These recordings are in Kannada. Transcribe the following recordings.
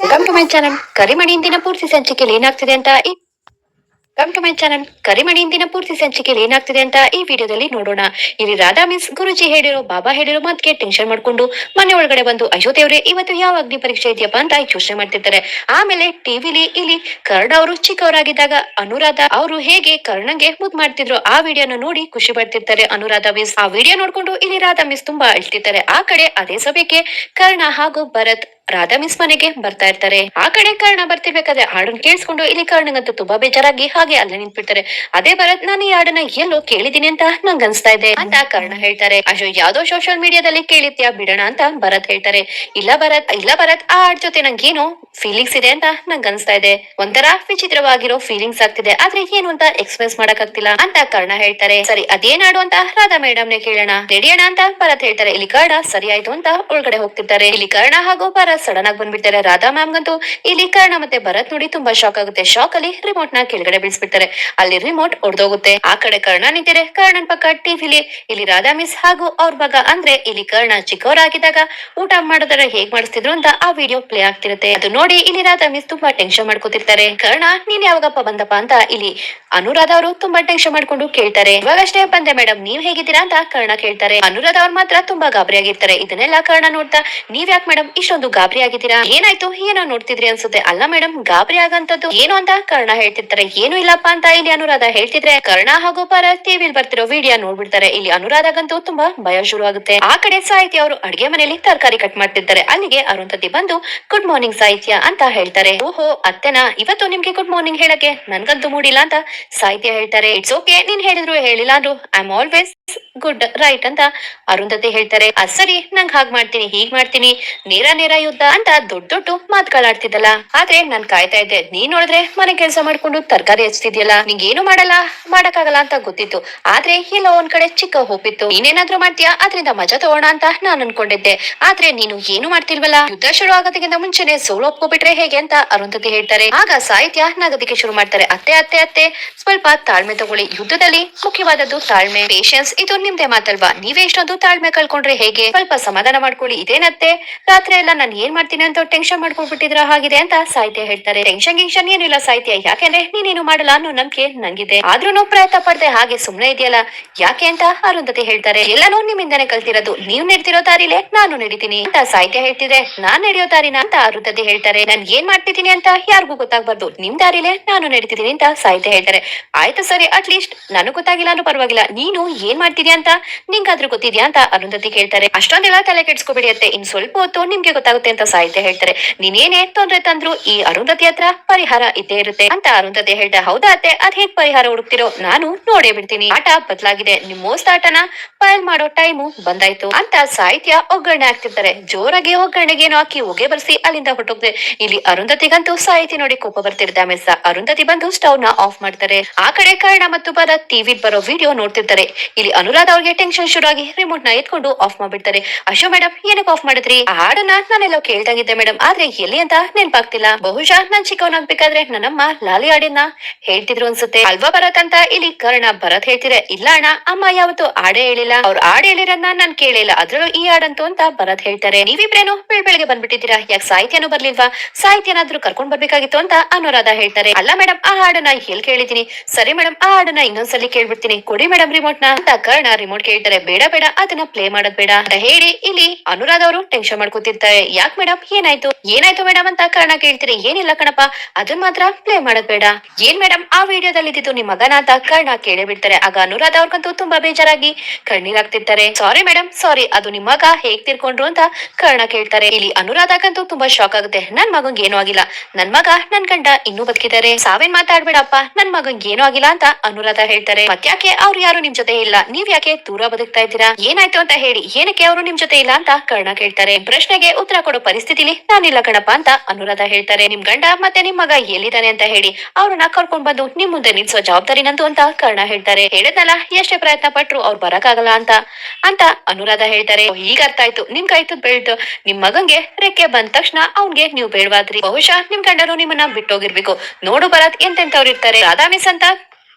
Welcome to my channel Karimani ಇಂದಿನ ಪೂರ್ತಿ ಸಂಚಿಕೆಯಲ್ಲಿ ಏನಾಗ್ತಿದೆ ಅಂತ welcome to my channel Karimani ಇಂದಿನ ಪೂರ್ತಿ ಸಂಚಿಕೆಯಲ್ಲಿ ಏನಾಗ್ತಿದೆ ಅಂತ ಈ ವಿಡಿಯೋದಲ್ಲಿ ನೋಡೋಣ. ಇಲ್ಲಿ ರಾಧಾ ಮಿಸ್ ಗುರುಜಿ ಹೇಳಿರೋ, ಬಾಬಾ ಹೇಳಿರೋ ಮಾತಿಗೆ ಟೆನ್ಷನ್ ಮಾಡ್ಕೊಂಡು ಮನೆ ಒಳಗಡೆ ಬಂದು, ಅಯ್ಯೋ ಇವತ್ತು ಯಾವ ಅಗ್ನಿ ಪರೀಕ್ಷೆ ಇದೆಯಪ್ಪ ಅಂತ ಯೋಚನೆ ಮಾಡ್ತಿರ್ತಾರೆ. ಆಮೇಲೆ ಟಿವಿಲಿ ಇಲ್ಲಿ ಕರ್ಣ ಅವರು ಚಿಕ್ಕವರಾಗಿದ್ದಾಗ ಅನುರಾಧ ಅವರು ಹೇಗೆ ಕರ್ಣಂಗೆ ಮುದ್ ಮಾಡ್ತಿದ್ರು, ಆ ವಿಡಿಯೋನ ನೋಡಿ ಖುಷಿ ಪಡ್ತಿರ್ತಾರೆ ಅನುರಾಧ ಮಿಸ್ ಆ ವಿಡಿಯೋ ನೋಡ್ಕೊಂಡು ಇಲ್ಲಿ ರಾಧಾ ಮಿಸ್ ತುಂಬಾ ಅಳ್ತಿರ್ತಾರೆ. ಆ ಕಡೆ ಅದೇ ಸಭೆಗೆ ಕರ್ಣ ಹಾಗೂ ಭರತ್ ರಾಧಾ ಮಿಸ್ ಮನೆಗೆ ಬರ್ತಾ ಇರ್ತಾರೆ. ಆ ಕಡೆ ಕರ್ಣ ಬರ್ತಿರ್ಬೇಕಾದ್ರೆ ಹಾಡನ್ ಕೇಳಿಸ್ಕೊಂಡು ಇಲ್ಲಿ ಕರ್ಣಗಂತೂ ತುಂಬಾ ಬೇಜಾರಾಗಿ ಹಾಗೆ ಅಲ್ಲೇ ನಿಂತ್ಬಿಡ್ತಾರೆ. ಅದೇ ಭರತ್, ನಾನು ಈ ಹಾಡನ್ನ ಎಲ್ಲೋ ಕೇಳಿದೀನಿ ಅಂತ ನಂಗೆ ಅನ್ಸ್ತಾ ಇದೆ ಅಂತ ಕರ್ಣ ಹೇಳ್ತಾರೆ. ಅಶೋ, ಯಾವ್ದೋ ಸೋಷಿಯಲ್ ಮೀಡಿಯಾದಲ್ಲಿ ಕೇಳಿದ್ಯಾ ಬಿಡೋಣ ಅಂತ ಭರತ್ ಹೇಳ್ತಾರೆ. ಇಲ್ಲ ಭರತ್ ಇಲ್ಲ ಭರತ್, ಆ ಹಾಡ್ ಜೊತೆ ನಂಗೇನು ಫೀಲಿಂಗ್ಸ್ ಇದೆ ಅಂತ ನಂಗೆ ಅನ್ಸ್ತಾ ಇದೆ. ಒಂಥರ ವಿಚಿತ್ರವಾಗಿರೋ ಫೀಲಿಂಗ್ಸ್ ಆಗ್ತಿದೆ. ಆದ್ರೆ ಏನು ಅಂತ ಎಕ್ಸ್ಪ್ರೆಸ್ ಮಾಡಕ್ ಆಗ್ತಿಲ್ಲ ಅಂತ ಕರ್ಣ ಹೇಳ್ತಾರೆ. ಸರಿ ಅದೇನ್ ಹಾಡು ಅಂತ ರಾಧಾ ಮೇಡಮ್ ನೇ ಕೇಳೋಣ. ರೆಡಿಯೋಣ ಅಂತ ಭರತ್ ಹೇಳ್ತಾರೆ. ಇಲ್ಲಿ ಕರ್ಣ ಸರಿ ಆಯ್ತು ಅಂತ ಒಳಗಡೆ ಹೋಗ್ತಿರ್ತಾರೆ. ಇಲ್ಲಿ ಕರ್ಣ ಹಾಗೂ ಭರತ್ ಸಡನ್ ಆಗಿ ಬಂದ್ಬಿಡ್ತಾರೆ. ರಾಧಾ ಮ್ಯಾಮ್ ಗಂತೂ ಇಲ್ಲಿ ಕರ್ಣ ಮತ್ತೆ ಭರತ್ ನೋಡಿ ತುಂಬಾ ಶಾಕ್ ಆಗುತ್ತೆ. ಶಾಕ್ ಅಲ್ಲಿ ರಿಮೋಟ್ನ ಕೆಳಗಡೆ ಬೀಳ್ಸ್ಬಿಡ್ತಾರೆ. ಅಲ್ಲಿ ರಿಮೋಟ್ ಒಡೆದೋಗುತ್ತೆ. ಆ ಕಡೆ ಕರ್ಣ ನಿಂತಿದೆ. ಕರ್ಣನ್ ಪಕ್ಕ ಟಿವಿಲಿ ಇಲ್ಲಿ ರಾಧಾ ಮಿಸ್ ಹಾಗೂ ಅವ್ರ ಮಗ ಅಂದ್ರೆ ಇಲ್ಲಿ ಕರ್ಣ ಚಿಕ್ಕವರಾಗಿದ್ದಾಗ ಊಟ ಮಾಡೋದರ ಹೇಗ್ ಮಾಡಿಸ್ತಿದ್ರು ಅಂತ ಆ ವಿಡಿಯೋ ಪ್ಲೇ ಆಗ್ತಿರುತ್ತೆ. ಅದು ನೋಡಿ ಇಲ್ಲಿ ರಾಧಾ ಮಿಸ್ ತುಂಬಾ ಟೆನ್ಷನ್ ಮಾಡ್ಕೋತಿರ್ತಾರೆ. ಕರ್ಣ, ನೀನ್ ಯಾವಾಗಪ್ಪ ಬಂದಪ್ಪ ಅಂತ ಇಲ್ಲಿ ಅನುರಾಧ ಅವರು ತುಂಬಾ ಟೆನ್ಷನ್ ಮಾಡ್ಕೊಂಡು ಕೇಳ್ತಾರೆ. ಇವಾಗಷ್ಟೇ ಬಂದೆ ಮೇಡಮ್ ನೀವ್ ಹೇಗಿದ್ದೀರಾ ಅಂತ ಕರ್ಣ ಕೇಳ್ತಾರೆ. ಅನುರಾಧ ಅವ್ರು ಮಾತ್ರ ತುಂಬಾ ಗಾಬರಿ ಆಗಿರ್ತಾರೆ ಇದನ್ನೆಲ್ಲ ಕರ್ಣ ನೋಡ್ತಾ ನೀವ್ ಯಾಕೆ ಮೇಡಮ್ ಇಷ್ಟೊಂದು ಗಾಬರಿ ಆಗಿದ್ದೀರಾ? ಏನಾಯ್ತು? ಏನೋ ನೋಡ್ತಿದ್ರಿ ಅನ್ಸುತ್ತೆ. ಅಲ್ಲ ಮೇಡಮ್ ಗಾಬರಿ ಆಗಂತದ್ದು ಏನು ಅಂತ ಕರ್ಣ ಹೇಳ್ತಿರ್ತಾರೆ. ಏನು ಇಲ್ಲಪ್ಪ ಅಂತ ಇಲ್ಲಿ ಅನುರಾಧ ಹೇಳ್ತಿದ್ರೆ ಕರ್ಣ ಹಾಗೂ ಪರ ಟಿವಿಲ್ ಬರ್ತಿರೋ ವಿಡಿಯೋ ನೋಡ್ಬಿಡ್ತಾರೆ. ಇಲ್ಲಿ ಅನುರಾಧಗಂತೂ ತುಂಬಾ ಭಯ ಶುರು ಆಗುತ್ತೆ. ಆ ಕಡೆ ಸಾಹಿತ್ಯ ಅವರು ಅಡಿಗೆ ಮನೆಯಲ್ಲಿ ತರಕಾರಿ ಕಟ್ ಮಾಡ್ತಿರ್ತಾರೆ. ಅಲ್ಲಿಗೆ ಅರುಂಧತಿ ಬಂದು, ಗುಡ್ ಮಾರ್ನಿಂಗ್ ಸಾಹಿತ್ಯ ಅಂತ ಹೇಳ್ತಾರೆ. ಓಹೋ, ಅತ್ತೆನಾ, ಇವತ್ತು ನಿಮ್ಗೆ ಗುಡ್ ಮಾರ್ನಿಂಗ್ ಹೇಳಕ್ಕೆ ನನ್ಗಂತೂ ಮೂಡಿಲ್ಲ ಅಂತ ಸಾಹಿತ್ಯ ಹೇಳ್ತಾರೆ. ಇಟ್ಸ್ ಓಕೆ, ನೀನ್ ಹೇಳಿದ್ರು ಹೇಳಿಲ್ಲ ಅಂದ್ರು, I am always good right ಅಂತ ಅರುಂಧತಿ ಹೇಳ್ತಾರೆ. ಅದ್ ಸರಿ, ನಂಗ್ ಹಾಗ್ ಮಾಡ್ತೀನಿ, ಹೀಗ್ ಮಾಡ್ತೀನಿ. ನೇರ ನೇರ ಯುದ್ಧ ಅಂತ ದೊಡ್ಡ ದೊಡ್ಡ ಮಾತುಗಳಾಡ್ತಿದ್ದಲ್ಲ ಆದ್ರೆ ನಾನ್ ಕಾಯ್ತಾ ಇದ್ದೆ, ನೀನ್ ನೋಡಿದ್ರೆ ಮನೆ ಕೆಲಸ ಮಾಡ್ಕೊಂಡು ತರಕಾರಿ ಹಚ್ತಿದ್ಯಲ್ಲ, ನಿಂಗೇನು ಮಾಡಲ್ಲ, ಮಾಡಕ್ಕಾಗಲ್ಲ ಅಂತ ಗೊತ್ತಿತ್ತು. ಆದ್ರೆ ಎಲ್ಲೋ ಒಂದ್ ಕಡೆ ಚಿಕ್ಕ ಹೋಪಿತ್ತು ನೀನೇನಾದ್ರೂ ಮಾಡ್ತೀಯಾ? ಅದ್ರಿಂದ ಮಜಾ ತಗೋಣ ಅಂತ ನಾನ್ ಅನ್ಕೊಂಡಿದ್ದೆ. ಆದ್ರೆ ನೀನು ಏನು ಮಾಡ್ತಿಲ್ವಲ್ಲ? ಯುದ್ಧ ಶುರು ಆಗೋದಕ್ಕಿಂತ ಮುಂಚೆನೆ ಸೋಲು ಒಪ್ಕೊಬಿಟ್ರೆ ಹೇಗೆ ಅಂತ ಅರುಂಧತಿ ಹೇಳ್ತಾರೆ. ಆಗ ಸಾಹಿತ್ಯ ನಗದಿಕ್ಕೆ ಶುರು ಮಾಡ್ತಾರೆ. ಅತ್ತೆ ಅತ್ತೆ ಅತ್ತೆ, ಸ್ವಲ್ಪ ತಾಳ್ಮೆ ತಗೊಳ್ಳಿ. ಯುದ್ಧದಲ್ಲಿ ಮುಖ್ಯವಾದದ್ದು ತಾಳ್ಮೆ. ಪೇಷನ್ಸ್ ಇದು ನಿಮ್ದೇ ಮಾತಲ್ವಾ? ನೀವೇ ಇಷ್ಟೊಂದು ತಾಳ್ಮೆ ಕಳ್ಕೊಂಡ್ರೆ ಹೇಗೆ? ಸ್ವಲ್ಪ ಸಮಾಧಾನ ಮಾಡ್ಕೊಳ್ಳಿ. ಇದೇನತ್ತೆ? ರಾತ್ರಿ ಎಲ್ಲ ನಾನು ಏನ್ ಮಾಡ್ತೀನಿ ಅಂತ ಟೆನ್ಷನ್ ಮಾಡ್ಕೊಂಡ್ಬಿಟ್ಟಿದ್ರ ಹಾಗಿದೆ ಅಂತ ಸಾಹಿತ್ಯ ಹೇಳ್ತಾರೆ. ಟೆನ್ಷನ್ ಗಿನ್ಷನ್ ಏನಿಲ್ಲ ಸಾಹಿತ್ಯ. ಯಾಕೆಂದ್ರೆ ನೀನೇನು ಮಾಡಲ್ಲ ಅನ್ನೋ ನಂಬಿಕೆ ನಂಗಿದೆ. ಆದ್ರೂ ಪ್ರಯತ್ನ ಪಡ್ದೆ ಹಾಗೆ ಸುಮ್ನೆ ಇದೆಯಲ್ಲ? ಯಾಕೆ ಅಂತ ಅರುಂಧತಿ ಹೇಳ್ತಾರೆ. ಎಲ್ಲಾನು ನಿಮ್ಮಿಂದಾನೆ ಕಲ್ತಿರೋದು. ನೀವ್ ನಡ್ತಿರೋ ದಾರಿಲೆ ನಾನು ನಡೀತೀನಿ ಅಂತ ಸಾಹಿತ್ಯ ಹೇಳ್ತಿದ್ರೆ ನಾನ್ ನಡೆಯೋ ದಾರಿನ ಅಂತ ಅರುಂಧತಿ ಹೇಳ್ತಾರೆ. ನಾನ್ ಏನ್ ಮಾಡ್ತಿದ್ದೀನಿ ಅಂತ ಯಾರಿಗೂ ಗೊತ್ತಾಗ್ಬಾರ್ದು. ನಿಮ್ ದಾರಿಲೆ ನಾನು ನಡೀತಿದ್ದೀನಿ ಅಂತ ಸಾಹಿತ್ಯ ಹೇಳ್ತಾರೆ. ಆಯ್ತು ಸರಿ ಅಟ್ ಲೀಸ್ಟ್ ನನಗ್ ಗೊತ್ತಾಗಿಲ್ಲ ಅನ್ನೋ ಪರವಾಗಿಲ್ಲ. ನೀನು ಏನ್ ಮಾಡ್ತಿದ್ಯಾ ಅಂತ ನಿಂಗಾದ್ರೂ ಗೊತ್ತಿದ್ಯಾ ಅಂತ ಅರುಂಧತಿ ಕೇಳ್ತಾರೆ. ಅಷ್ಟೊಂದೆಲ್ಲ ತಲೆ ಕೆಡ್ಸ್ಕೊಬಿಡಿಯತ್ತೆ ಇನ್ ಸ್ವಲ್ಪ ಹೊತ್ತು ನಿಮ್ಗೆ ಗೊತ್ತಾಗುತ್ತೆ. ಅಂತ ಸಾಹಿತ್ಯ ಹೇಳ್ತಾರೆ. ನೀನೇನೇ ತೊಂದ್ರೆ ತಂದ್ರು ಈ ಅರುಂಧತಿ ಹತ್ರ ಪರಿಹಾರ ಇದ್ದೇ ಇರುತ್ತೆ ಅಂತ ಅರುಂಧತಿ ಹೇಳ್ತಾ ಹೌದಾ ಅತ್ತೆ, ಅದ್ ಹೇಗ್ ಪರಿಹಾರ ಹುಡುಕ್ತಿರೋ? ನಾನು ನೋಡೇ ಬಿಡ್ತೀನಿ. ಆಟ ಬದಲಾಗಿದೆ. ನಿಮ್ಮ ಮೋಸ್ಟ್ ಆಟನ ಫೈಲ್ ಮಾಡೋ ಟೈಮು ಬಂದಾಯ್ತು. ಅಂತ ಸಾಹಿತ್ಯ ಒಗ್ಗರಣೆ ಹಾಕ್ತಿರ್ತಾರೆ. ಜೋರಾಗಿ ಒಗ್ಗರಣೆಗೇನು ಹಾಕಿ ಹೊಗೆ ಬರ್ಸಿ ಅಲ್ಲಿಂದ ಹೊಟ್ಟೋಗ್ದೆ ಇಲ್ಲಿ ಅರುಂಧತಿಗಂತೂ ಸಾಹಿತಿ ನೋಡಿ ಕೋಪ ಬರ್ತಿರ್ತಾ ಮೆಸ್ಸ. ಅರುಂಧತಿ ಬಂದು ಸ್ಟವ್ನ ಆಫ್ ಮಾಡ್ತಾರೆ. ಆ ಕಡೆ ಕಾರಣ ಮತ್ತು ಬರ ಟಿವಿ ಬರೋ ವಿಡಿಯೋ ನೋಡ್ತಿರ್ತಾರೆ. ಇಲ್ಲಿ ಅನುರಾಧ ಅವ್ರಿಗೆ ಟೆನ್ಷನ್ ಶುರು ಆಗಿ ರಿಮೋಟ್ನ ಎತ್ಕೊಂಡು ಆಫ್ ಮಾಡ್ಬಿಡ್ತಾರೆ. ಅಶೋ ಮೇಡಮ್ ಏನಕ್ಕೆ ಆಫ್ ಮಾಡಿದ್ರಿ? ಆ ಹಾಡನ್ನ ನಾನೆಲ್ಲೋ ಕೇಳ್ದಂಗಿದ್ದೆ ಮೇಡಮ್ ಆದ್ರೆ ಎಲ್ಲಿ ಅಂತ ನೆನ್ಪಾಗ್ತಿಲ್ಲ. ಬಹುಶಃ ನಾನ್ ಚಿಕ್ಕವನಾಗ್ಬೇಕಾದ್ರೆ ನನ್ನಮ್ಮ ಲಾಲಿ ಆಡಿನ ಹೇಳ್ತಿದ್ರು ಅನ್ಸುತ್ತೆ. ಅಲ್ವಾ ಭರತ್ ಅಂತ ಇಲ್ಲಿ ಕರ್ಣ ಭರತ್ ಹೇಳ್ತಿರ ಇಲ್ಲ ಅಣ್ಣ, ಅಮ್ಮ ಯಾವತ್ತು ಆಡೇ ಹೇಳಿಲ್ಲ. ಅವ್ರ ಹಾಡ್ ಹೇಳಿರನ್ನ ನಾನ್ ಕೇಳಿಲ್ಲ ಅದ್ರಲ್ಲೂ ಈ ಹಾಡಂತೂ ಅಂತ ಭರತ್ ಹೇಳ್ತಾರೆ. ನೀವಿಬ್ರೇನು ಬೆಳ್ ಬೆಳಗ್ಗೆ ಬಂದ್ಬಿಟ್ಟಿದ್ದೀರಾ? ಯಾಕೆ ಸಾಹಿತ್ಯನೂ ಬರ್ಲಿಲ್ವಾ? ಸಾಹಿತ್ಯನಾದ್ರೂ ಕರ್ಕೊಂಡ್ ಬರ್ಬೇಕಾಗಿತ್ತು ಅಂತ ಅನುರಾಧ ಹೇಳ್ತಾರೆ. ಅಲ್ಲ ಮೇಡಮ್ ಆ ಹಾಡನ್ನ ಎಲ್ ಕೇಳಿದೀನಿ ಸರಿ ಮೇಡಮ್ ಆ ಹಾಡನ್ನ ಇನ್ನೊಂದ್ಸಲಿ ಕೇಳ್ಬಿಡ್ತೀನಿ. ಕೊಡಿ ಮೇಡಮ್ ರಿಮೋಟ್ನ ಅಂತ ಕರ್ಣ ರಿಮೋಟ್ ಕೇಳ್ತಾರೆ. ಬೇಡ ಬೇಡ, ಅದನ್ನ ಪ್ಲೇ ಮಾಡೋದ್ ಬೇಡ ಅಂತ ಹೇಳಿ ಇಲ್ಲಿ ಅನುರಾಧ ಅವರು ಟೆನ್ಷನ್ ಮಾಡ್ಕೊತಿರ್ತಾರೆ. ಯಾಕೆ ಮೇಡಮ್ ಏನಾಯ್ತು? ಏನಾಯ್ತು ಮೇಡಮ್ ಅಂತ ಕಾರಣ ಕೇಳ್ತೀರಿ? ಏನಿಲ್ಲ ಕಣಪ್ಪ. ಅದನ್ ಮಾತ್ರ ಪ್ಲೇ ಮಾಡೋದ್ ಬೇಡ. ಏನ್ ಮೇಡಮ್ ಆ ವಿಡಿಯೋದಲ್ಲಿ ಇದ್ದಿದ್ದು ನಿಮ್ ಮಗನ ಅಂತ ಕಾರಣ ಕೇಳೇ ಬಿಡ್ತಾರೆ. ಆಗ ಅನುರಾಧ ಅವ್ರಿಗಂತೂ ತುಂಬಾ ಬೇಜಾರಾಗಿ ಕಣ್ಣೀರಾಗ್ತಿರ್ತಾರೆ ಸಾರಿ ಮೇಡಮ್ ಸಾರಿ ಅದು ನಿಮ್ ಮಗ ಹೇಗ್ ತಿರ್ಕೊಂಡ್ರು ಅಂತ ಕಾರಣ ಕೇಳ್ತಾರೆ. ಇಲ್ಲಿ ಅನುರಾಧಕ್ಕಂತೂ ತುಂಬಾ ಶಾಕ್ ಆಗುತ್ತೆ. ನನ್ ಮಗಂಗ್ ಏನೂ ಆಗಿಲ್ಲ. ನನ್ ಮಗ, ನನ್ ಗಂಡ ಇನ್ನೂ ಬದುಕಿದ್ದಾರೆ. ಸಾವೇನ್ ಮಾತಾಡ್ಬೇಡಪ್ಪ. ನನ್ ಮಗಂಗ್ ಏನೂ ಆಗಿಲ್ಲ ಅಂತ ಅನುರಾಧ ಹೇಳ್ತಾರೆ. ಮತ್ತ್ಯಾಕೆ ಅವ್ರು ಯಾರು ನಿಮ್ ಜೊತೆ ಇಲ್ಲ? ನೀವ್ ಯಾಕೆ ದೂರ ಬದುಕ್ತಾ ಇದ್ದೀರಾ? ಏನಾಯ್ತು ಅಂತ ಹೇಳಿ. ಏನಕ್ಕೆ ಅವರು ನಿಮ್ ಜೊತೆ ಇಲ್ಲ ಅಂತ ಕರ್ಣ ಕೇಳ್ತಾರೆ. ಪ್ರಶ್ನೆಗೆ ಉತ್ತರ ಕೊಡೋ ಪರಿಸ್ಥಿತಿಲಿ ನಾನಿಲ್ಲ ಕಣಪ್ಪ ಅಂತ ಅನುರಾಧ ಹೇಳ್ತಾರೆ. ನಿಮ್ ಗಂಡ ಮತ್ತೆ ನಿಮ್ ಮಗ ಎಲ್ಲಿದ್ದಾನೆ ಅಂತ ಹೇಳಿ ಅವ್ರನ್ನ ಕರ್ಕೊಂಡ್ ಬಂದು ನಿಮ್ ಮುಂದೆ ನಿಲ್ಸೋ ಜವಾಬ್ದಾರಿ ನಂದು ಅಂತ ಕರ್ಣ ಹೇಳ್ತಾರೆ. ಹೇಳಿದ್ನಲ್ಲ ಎಷ್ಟೇ ಪ್ರಯತ್ನ ಪಟ್ರು ಅವ್ರು ಬರಕ್ಕಾಗಲ್ಲ ಅಂತ. ಅಂತ ಅನುರಾಧ ಹೇಳ್ತಾರೆ. "ಓ, ಈಗ ಅರ್ಥ ಆಯ್ತು. ನಿಮ್ ಕಾಯ್ತದ್ ಬೆಳ್ತು. ನಿಮ್ ಮಗಂಗೆ ರೆಕ್ಕೆ ಬಂದ ತಕ್ಷಣ ಅವ್ನ್ಗೆ ನೀವು ಬೇಡವಾದ್ರಿ. ಬಹುಶಃ ನಿಮ್ ಗಂಡನು ನಿಮ್ಮನ್ನ ಬಿಟ್ಟೋಗಿರ್ಬೇಕು. ನೋಡು ಬರತ್ ಎಂತೆಂತವ್ರು ಇರ್ತಾರೆ ರಾಧಾ ಮಿಸ್ ಅಂತ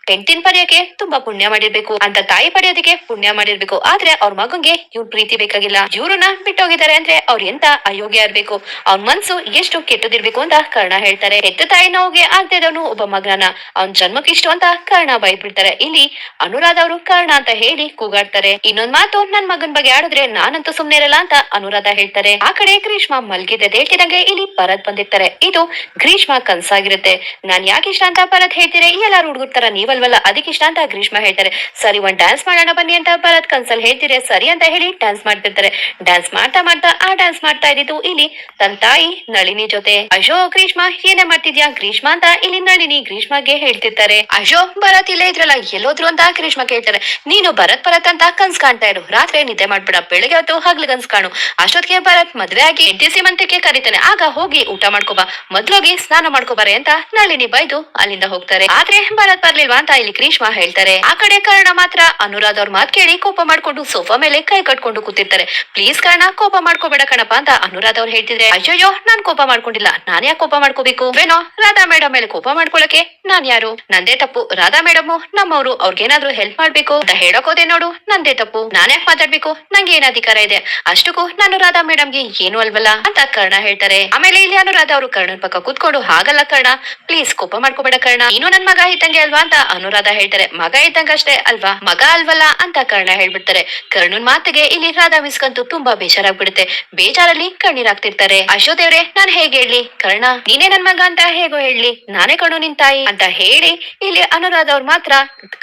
ಹೆಂಡತಿನ ಪಡೆಯೋಕೆ ತುಂಬಾ ಪುಣ್ಯ ಮಾಡಿರ್ಬೇಕು. ಅಂತ ತಾಯಿ ಪಡೆಯೋದಕ್ಕೆ ಪುಣ್ಯ ಮಾಡಿರ್ಬೇಕು. ಆದ್ರೆ ಅವ್ರ ಮಗಂಗೆ ಇವ್ರ ಪ್ರೀತಿ ಬೇಕಾಗಿಲ್ಲ. ಇವ್ರನ್ನ ಬಿಟ್ಟೋಗಿದ್ದಾರೆ ಅಂದ್ರೆ ಅವ್ರ ಎಂತ ಅಯೋಗ್ಯ ಇರ್ಬೇಕು ಅವ್ರ ಮನ್ಸು ಎಷ್ಟು ಕೆಟ್ಟದಿರ್ಬೇಕು ಅಂತ ಕರ್ಣ ಹೇಳ್ತಾರೆ. ಹೆತ್ತ ತಾಯಿ ನೋವಿಗೆ ಆಗದೆ ಒಬ್ಬ ಮಗನ. ಅವ್ನ್ ಜನ್ಮಕ್ಕೆ ಇಷ್ಟು ಅಂತ ಕರ್ಣ ಬೈದ್ಬಿಡ್ತಾರೆ. ಇಲ್ಲಿ ಅನುರಾಧ ಅವರು ಕರ್ಣ ಅಂತ ಹೇಳಿ ಕೂಗಾಡ್ತಾರೆ. ಇನ್ನೊಂದ್ ಮಾತು ನನ್ ಮಗನ್ ಬಗ್ಗೆ ಆಡಿದ್ರೆ ನಾನಂತೂ ಸುಮ್ನೆ ಇರಲ್ಲ ಅಂತ ಅನುರಾಧ ಹೇಳ್ತಾರೆ. ಆ ಕಡೆ ಗ್ರೀಷ್ಮ ಮಲ್ಗಿದೆ ಹೇಳ್ತಿದಂಗೆ ಇಲ್ಲಿ ಭರತ್ ಬಂದಿರ್ತಾರೆ. ಇದು ಗ್ರೀಷ್ಮ ಕನ್ಸಾಗಿರುತ್ತೆ. ನಾನ್ ಯಾಕೆ ಇಷ್ಟ ಅಂತ ಭರತ್ ಹೇಳ್ತೀರಿ? ಎಲ್ಲಾರು ಹುಡುಗರ ತರ ನೀವಲ್ವಲ್ಲ ಅದಕ್ಕೆ ಇಷ್ಟ ಅಂತ ಗ್ರೀಷ್ಮ ಹೇಳ್ತಾರೆ. ಸರಿ, ಒಂದ್ ಡ್ಯಾನ್ಸ್ ಮಾಡೋಣ ಬನ್ನಿ ಅಂತ ಭರತ್ ಕನ್ಸಲ್ ಹೇಳ್ತೀರಿ ಸರಿ ಅಂತ ಹೇಳಿ ಡ್ಯಾನ್ಸ್ ಮಾಡ್ತಿರ್ತಾರೆ. ಡ್ಯಾನ್ಸ್ ಮಾಡ್ತಾ ಮಾಡ್ತಾ ಆ ಡ್ಯಾನ್ಸ್ ಮಾಡ್ತಾ ಇದ್ದಿದ್ದು ಇಲ್ಲಿ ತನ್ ತಾಯಿ ನಳಿನಿ ಜೊತೆ. ಅಶೋ ಗ್ರೀಷ್ಮ, ಏನೇ ಮಾಡ್ತಿದ್ಯಾ? ಗ್ರೀಷ್ಮ ಅಂತ ಇಲ್ಲಿ ನಳಿನಿ ಗ್ರೀಷ್ಮಗೆ ಹೇಳ್ತಿರ್ತಾರೆ. ಅಶೋ, ಭರತ್ ಇಲ್ಲೇ ಇದ್ರಲ್ಲ, ಎಲ್ಲೋದ್ರು ಅಂತ ಗ್ರೀಷ್ಮ ಕೇಳ್ತಾರೆ. ನೀನು ಭರತ್ ಭರತ್ ಅಂತ ಕನ್ಸ್ ಕಾಣ್ತಾ ಇರು. ರಾತ್ರಿ ನಿದ್ದೆ ಮಾಡ್ಬೇಡ. ಬೆಳಿಗ್ಗೆ ಹೊತ್ತು ಹಗ್ಲು ಕನ್ಸ್ ಕಾಣು. ಅಷ್ಟೊತ್ತಿಗೆ ಭರತ್ ಮದ್ವೆ ಆಗಿ ಎಂಟಿ ಸೀಮಂತಕ್ಕೆ ಕರಿತಾನೆ. ಆಗ ಹೋಗಿ ಊಟ ಮಾಡ್ಕೋಬಾ ಮೊದ್ಲೋಗಿ ಸ್ನಾನ ಮಾಡ್ಕೋಬಾರೆ ಅಂತ ನಳಿನಿ ಬೈದು ಅಲ್ಲಿಂದ ಹೋಗ್ತಾರೆ. ಆದ್ರೆ ಭರತ್ ಬರ್ಲಿಲ್ವಾ? ಅಂತ ಇಲ್ಲಿ ಕ್ರೀಷ್ಮಾ ಹೇಳ್ತಾರೆ. ಆ ಕಡೆ ಕರ್ಣ ಮಾತ್ರ ಅನುರಾಧ ಅವ್ರ ಮಾತ್ ಕೇಳಿ ಕೋಪ ಮಾಡ್ಕೊಂಡು ಸೋಫಾ ಮೇಲೆ ಕೈ ಕಟ್ಕೊಂಡು ಕೂತಿರ್ತಾರೆ. ಪ್ಲೀಸ್ ಕರ್ಣ, ಕೋಪ ಮಾಡ್ಕೋಬೇಡ ಕಣಪ್ಪ ಅಂತ ಅನುರಾಧ ಅವ್ರು ಹೇಳ್ತಿದ್ರೆ, ಅಯ್ಯಯ್ಯೋ, ನಾನ್ ಕೋಪ ಮಾಡ್ಕೊಂಡಿಲ್ಲ. ನಾನ್ ಯಾಕೆ ಕೋಪ ಮಾಡ್ಕೋಬೇಕು? ಏನೋ, ರಾಧಾ ಮೇಡಮ್ ಮೇಲೆ ಕೋಪ ಮಾಡ್ಕೊಳಕ್ಕೆ. ನಾನ್ ಯಾರು? ನಂದೇ ತಪ್ಪು. ರಾಧಾ ಮೇಡಮ್, ನಮ್ಮವ್ರು ಅವ್ರಿಗೇನಾದ್ರೂ ಹೆಲ್ಪ್ ಮಾಡ್ಬೇಕು ಅಂತ ಹೇಳಕೋದೆ ನೋಡು. ನಂದೇ ತಪ್ಪು. ನಾನ್ ಯಾಕೆ ಮಾತಾಡ್ಬೇಕು? ನಂಗೆ ಏನ್ ಅಧಿಕಾರ ಇದೆ? ಅಷ್ಟಕ್ಕೂ ನಾನು ರಾಧಾ ಮೇಡಮ್ಗೆ ಏನು ಅಲ್ವಲ್ಲ ಅಂತ ಕರ್ಣ ಹೇಳ್ತಾರೆ. ಆಮೇಲೆ ಇಲ್ಲಿ ಅನುರಾಧ ಅವರು ಕರ್ಣನ್ ಪಕ್ಕ ಕೂತ್ಕೊಂಡು, ಹಾಗಲ್ಲ ಕರ್ಣ. ಪ್ಲೀಸ್ ಕೋಪ ಮಾಡ್ಕೋಬೇಡ ಕರ್ಣ. ನೀನು ನನ್ ಮಗ ಇದ್ದಂಗೆ ಅಲ್ವಾ? ಅಂತ ಅನುರಾಧ ಹೇಳ್ತಾರೆ, ಮಗ ಇದ್ದಂಗ ಅಷ್ಟೇ ಅಲ್ವಾ? ಮಗ ಅಲ್ವಲ್ಲ? ಅಂತ ಕರ್ಣ ಹೇಳ್ಬಿಡ್ತಾರೆ. ಕರ್ಣನ್ ಮಾತಿಗೆ ಇಲ್ಲಿ ರಾಧಾ ಮಿಸ್ಕಂತೂ ತುಂಬಾ ಬೇಜಾರಾಗ್ಬಿಡುತ್ತೆ. ಬೇಜಾರಲ್ಲಿ ಕಣ್ಣೀರಾಗ್ತಿರ್ತಾರೆ ಅಶೋಕ್ ದೇವ್ರೆ, ನಾನ್ ಹೇಗೆ ಹೇಳಿ? ಕರ್ಣ, ನೀನೇ ನನ್ ಮಗ ಅಂತ ಹೇಗೋ ಹೇಳಿ. ನಾನೇ ಕಣ್ಣು ನಿನ್ ತಾಯಿ ಅಂತ ಹೇಳಿ ಇಲ್ಲಿ ಅನುರಾಧ ಅವ್ರು ಮಾತ್ರ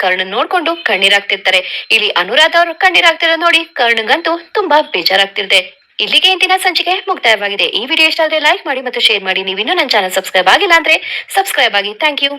ಕರ್ಣನ್ ನೋಡ್ಕೊಂಡು ಕಣ್ಣೀರಾಗ್ತಿರ್ತಾರೆ ಇಲ್ಲಿ ಅನುರಾಧ ಅವ್ರು ಕಣ್ಣೀರಾಗ್ತಿರೋ ನೋಡಿ ಕರ್ಣಂಗಂತೂ ತುಂಬಾ ಬೇಜಾರಾಗ್ತಿರ್ತೆ ಇಲ್ಲಿಗೆ ಇಂದಿನ ಸಂಚಿಕೆ ಮುಕ್ತಾಯವಾಗಿದೆ. ಈ ವಿಡಿಯೋ ಇಷ್ಟ ಆದ್ರೆ ಲೈಕ್ ಮಾಡಿ ಮತ್ತು ಶೇರ್ ಮಾಡಿ. ನೀವಿನ್ನೂ ನನ್ನ ಚಾನಲ್ ಸಬ್ಸ್ಕ್ರೈಬ್ ಆಗಿಲ್ಲ ಅಂದ್ರೆ ಸಬ್ಸ್ಕ್ರೈಬ್ ಆಗಿ. Thank you.